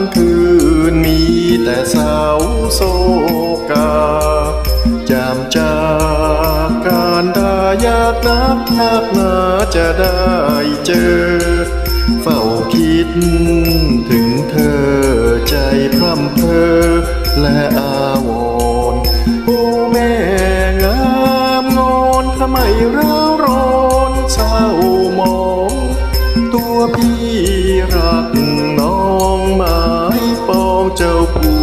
งคืนมีแต่สาวโศกา จามจากการดายากนักนักหนาจะได้เจอ เฝ้าคิดถึงเธอใจพร่ำเพ้อและอาวรโอ้แม่งามงอนทำไมรัก พี่รักน้องหมายปองเจ้าผู้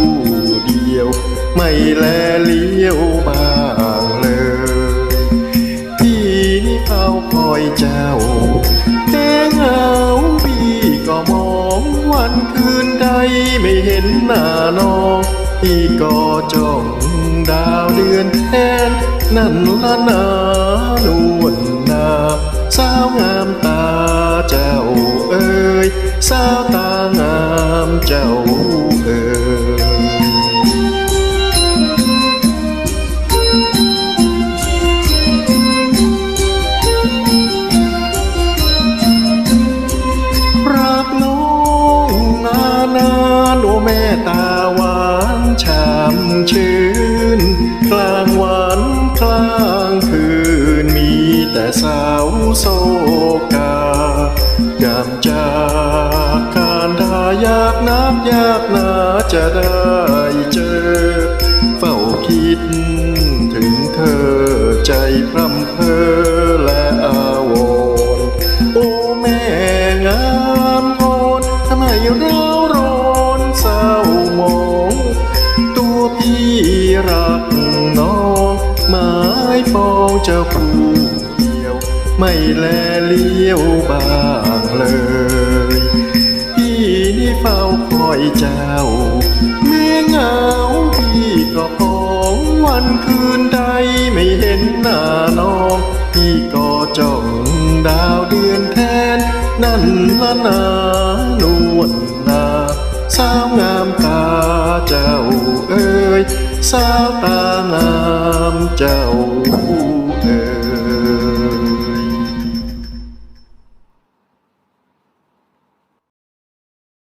เดียว ไม่แลเลี้ยวบ้างเลย พี่นี่เฝ้าคอยเจ้าแต่เหงาพี่ก็มองวันคืนใดไม่เห็นหน้าน้องพี่ก็จ้องดาวเดือนแทน นั่นละนานวลนาสาวงาม สาวตางามเจ้าเอ๋ยรักน้องนานโอแม่ตาหวานฉ่ำชื่น กลางวันกลางคืนมีแต่สาวโศกา นักยากนาจะได้เจอ เฝ้าคิดถึงเธอใจพร่ำเพอและอาวรณ์โอ้แม่งามงอนทำไมร้าวร้อนเศร้ามองตัวพี่รักน้องหมายปองเจ้าผู้เดียว ไม่แลเลี้ยวบ้างเลย อยเจ้า เมื่อเหงาพี่ก็ของวันคืนใดไม่เห็นหน้าน้องพี่ก็จ้องดาวเดือนแทน นั่นละนานวลนาสาวงามตาเจ้าเอ๋ยสาวตางามเจ้า